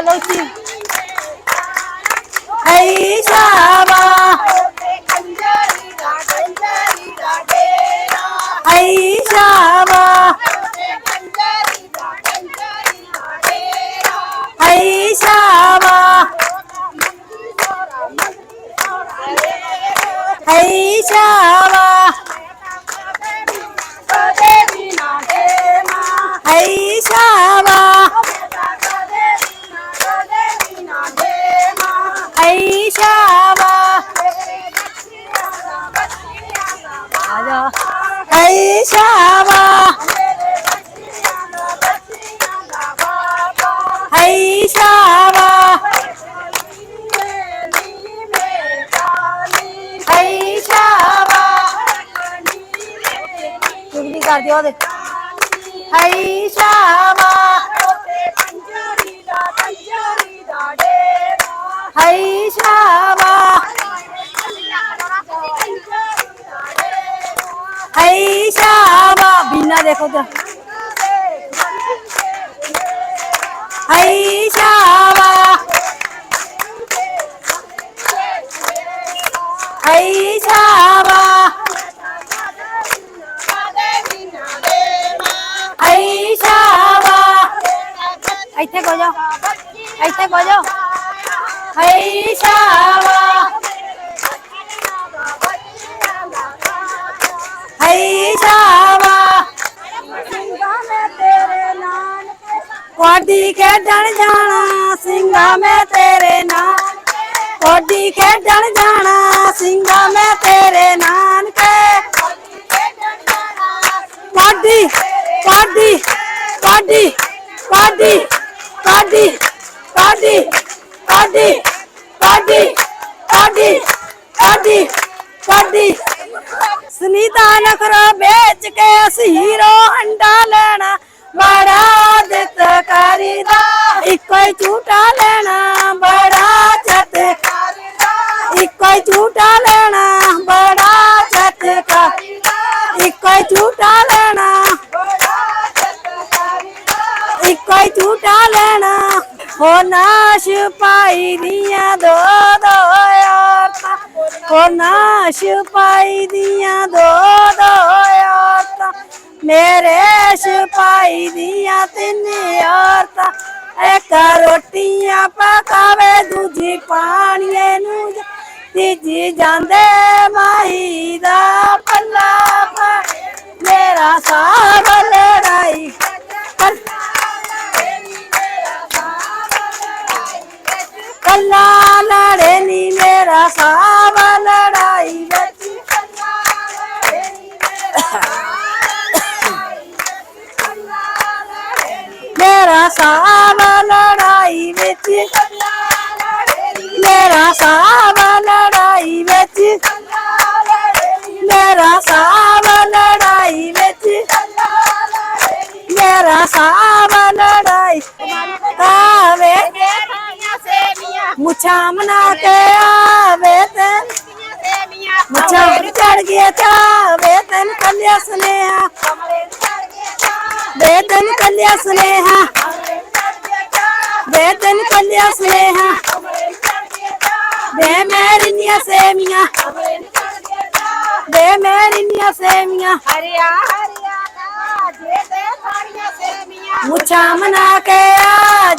बोलोची आई शाबा आई शाबा आई शाबा आई शाबा ਦੇਖੋ ਤੇ ਹਈ ਸ਼ਾਵਾ ਹਈ ਸ਼ਾਵਾ ਹਈ ਸ਼ਾਵਾ ਇੱਥੇ ਕੋ ਜਾ ਇੱਥੇ ਕੋ ਜਾ ਹਈ ਸ਼ਾਵਾ ਕੋਡੀ ਖੇਡਣ ਜਾਣਾ ਸਿੰਘਾ ਮੈਂ ਤੇਰੇ ਨਾਲ ਕੋਡੀ ਖੇਡਣ ਜਾਣਾ ਸਿੰਘਾ ਮੈਂ ਤੇਰੇ ਨਾਨਕੇ ਕੋਡੀ ਕੋਡੀ ਕੋਡੀ ਕੋਡੀ ਕੋਡੀ ਕੋਡੀ ਕੋਡੀ ਕੋਡੀ ਕੋਡੀ ਕੋਡੀ ਕੋਡੀ ਸੁਨੀਤਾ ਨਖਰਾ ਵੇਚ ਕੇ ਅਸੀਂ ਹੀਰੋ ਹੰਡਾ ਲੈਣਾ बड़ा दस्तकारी दा इको झूठा लेना, बड़ा चतकारी दा इको झूठा लेना, बड़ा चतकारी दा इको झूठा लेना इको झूठा लेना, हो नाश पाई दिया दो दो याता नाश पाई दिया दो दो याता ਮੇਰੇ ਸਿਪਾਈ ਦੀਆਂ ਤਿੰਨ ਔਰਤਾਂ, ਇੱਕ ਰੋਟੀਆਂ ਪਕਾਵੇ, ਦੂਜੀ ਪਾਣੀਏ ਨੂੰ ਤੀਜੀ ਜਾਂਦੇ ਮਾਈ ਦਾ ਪੱਲਾ ਮੇਰਾ ਸਾਬ ਲੜਾਈ ਕਰ ਕੱਲਾ ਲੜੇ ਨੀ, ਮੇਰਾ ਸਾਬ ਲੜਾਈ मेरा सावा लड़ाई बिच मेरा सावा लड़ाई बिच मेरा सावा लड़ाई बिच मेरा सावा लड़ाई। आवे मुछाम ना के आवे ते मुछाम चढ़ गया चावे तन। कन्या स्नेहा వేదన కళ్యా సునేహ వేదన కళ్యా సునేహ वे मेरिनिया सेमिया वे मेरिनिया सेमिया हरिया हरिया का जे ते साड़िया सेमिया मुछा मना के आ।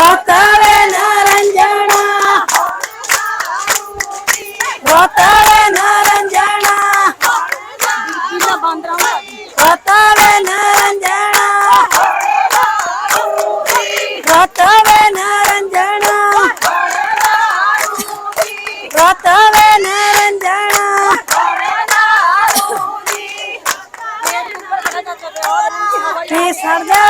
ರೋತಾರೆ ನಾರಂಜಣ ರೋತಾರೆ ನಾರಂಜಣ ರೋತಾರೆ ನಾರಂಜಣ ರೋತಾರೆ ನಾರಂಜಣ ರೋತಾರೆ ನಾರಂಜಣ ಸರ್ಜಾ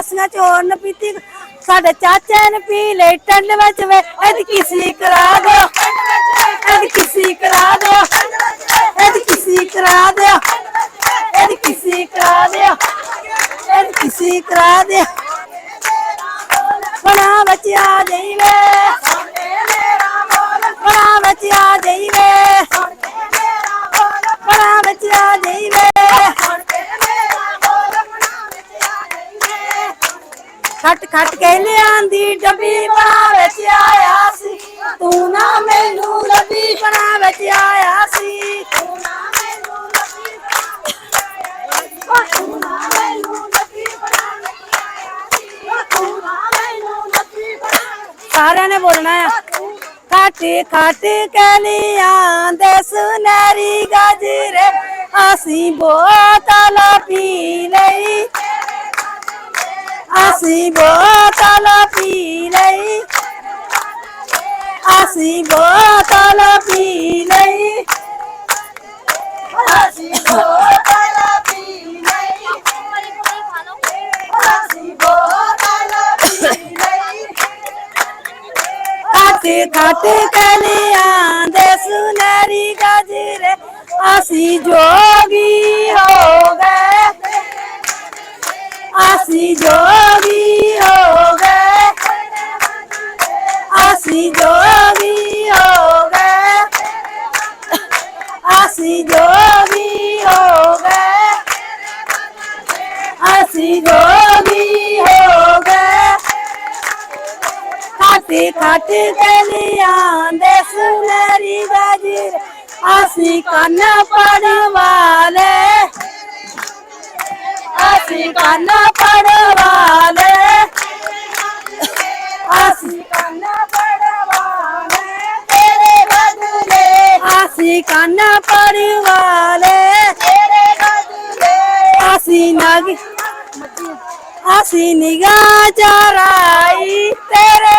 ਕੱਪਾਂ ਗਲਾਸੀਆਂ ਚੋਰਨ ਪੀਤੀ, ਸਾਡੇ ਚਾਚੇ ਨੇ ਪੀ ਲਈ, ਟੰਡ ਵਿੱਚ ਵੇ ਇਹਦੀ ਕਿਸੇ ਕਰਾ ਦੋ? खट कलिया दे सुनहरी गजरे असी बोतल पी लई असी बोतल पी लई असी बोतल पी लई खट कलियाँ, दे सुनहरी गजरे असी जोगी हो गए। असी जोगी हो गए। असी जोगी हो गए। असी जोगी हो गए। असी जोगी हट गलिया दे सुनरी बजीर आसी कन पड़वाले। आसी कन पड़वाले। आसी कन पड़वाले। तेरे बदले। आसी कन पड़वाले। तेरे बदले। आसी नग आसी निगाह चराई तेरे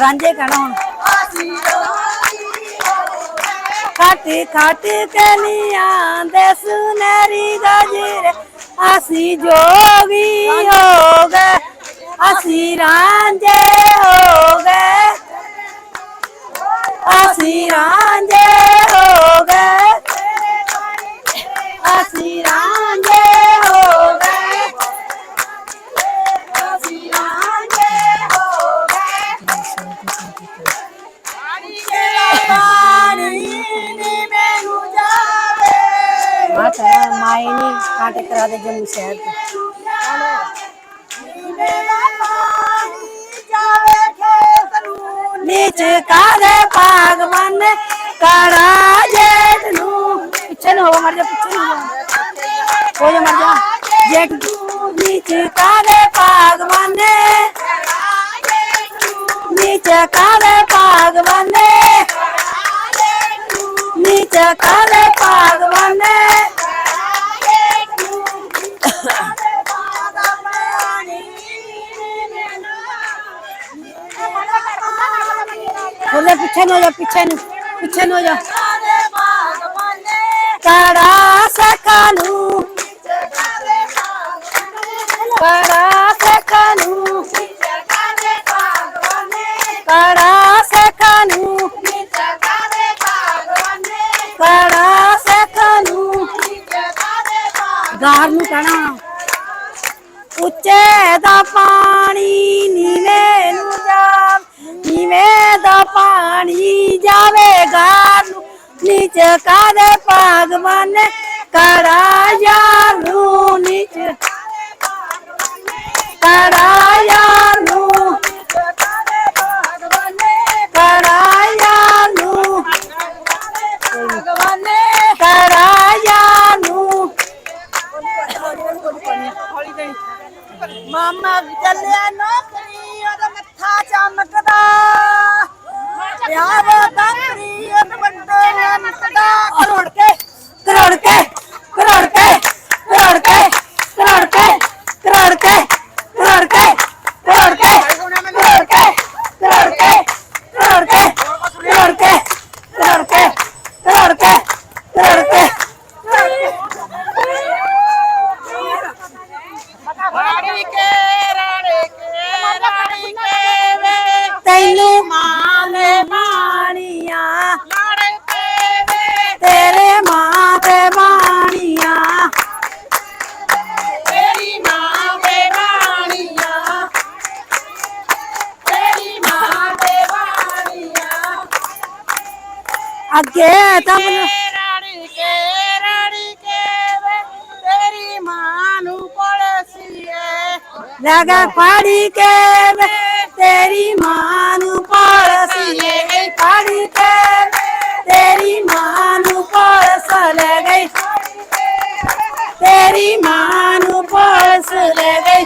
ਰਾਂਝੇ ਕਹਿਣਾ ਹੁਣ ਖੱਟ ਖੱਟ ਕਲੀਆਂ ਦੇ ਸੁਨਹਿਰੀ ਗਜਰੇ ਅਸੀਂ ਜੋਗੀ ਹੋ ਗਏ ਅਸੀਂ ਰਾਂਝੇ ਹੋ ਗਏ ਅਸੀਂ ਰਾਂਝੇ ਹੋ ਗਏ ਅਸੀਂ ਰਾਂਝੇ मायनी कांटे करा दे जम्मू शहर नीच का करा पीछे होगा मर जा पीछे होगा हो जा मर जा नीच नीच नीच ਪਿੱਛੇ ਨੂੰ ਹੋ ਜਾ ਪਿੱਛੇ ਨੂੰ ਪਿੱਛੇ ਨੂੰ ਹੋ ਜਾ ਕੜਾ बनी जावेगा। नीच कर भगवान कराया लू नीच कराया लू कराया लू भगवान कराया मामा चलिया नौकरी यहाँ करोड़ तो के करोड़ के। ਅੱਗੇ ਤਾਂ ਰਾਣੀ ਕੇ ਰਾਣੀ ਕੇ ਤੇਰੀ ਮਾਂ ਨੂੰ ਪੜਸੀਏ ਲਗਾ ਪਾੜੀ ਕੇ ਤੇਰੀ ਮਾਂ ਨੂੰ ਪੜਸੀਏ ਪਾੜੀ ਕੇ ਤੇਰੀ ਮਾਂ ਨੂੰ ਪੜਸ ਲੈ ਗਈ ਤੇਰੀ ਮਾਂ ਨੂੰ ਪੜਸ ਲੈ ਗਈ